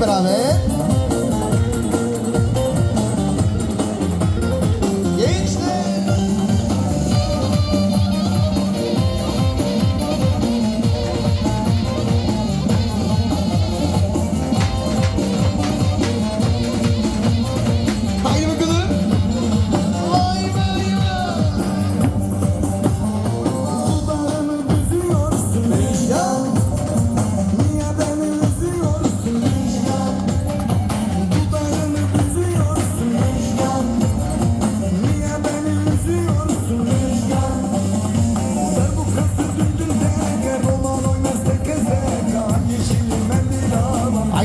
करावे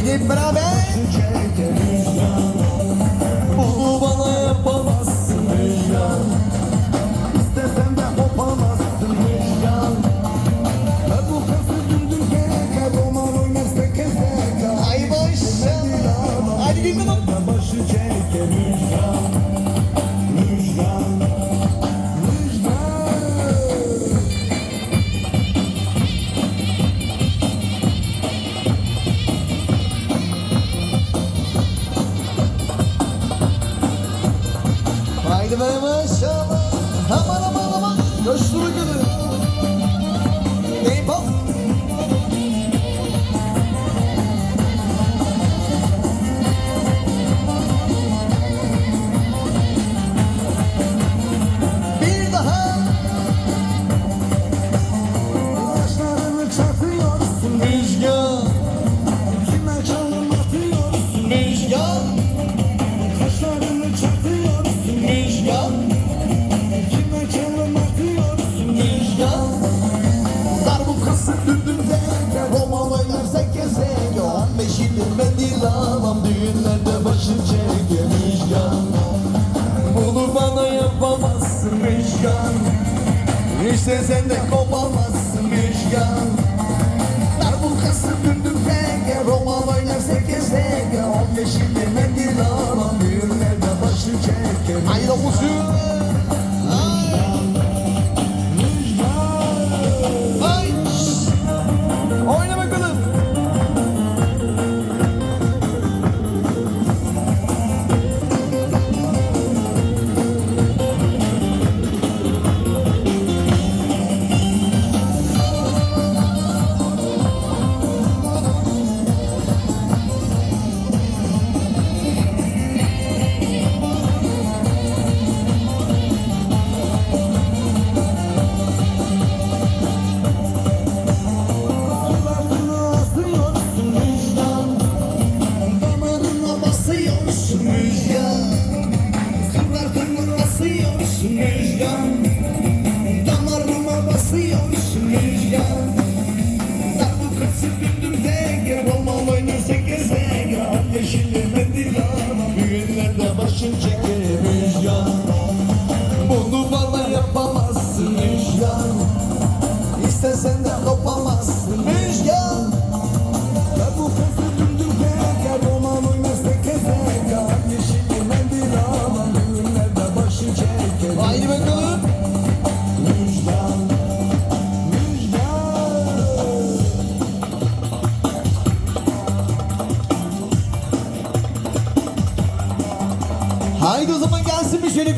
Allí, bravo. Haydi be maşallah. Aman aman aman. Göçtürü gülü. Neyim İşte sen de kopamazsın Müjgan Darbukası döndüm pege Roma baylar seke seke On beşinde mendil alan Düğünlerde başı çeker Haydi okusun Hadi bakalım. Haydi o zaman gelsin bir şöyle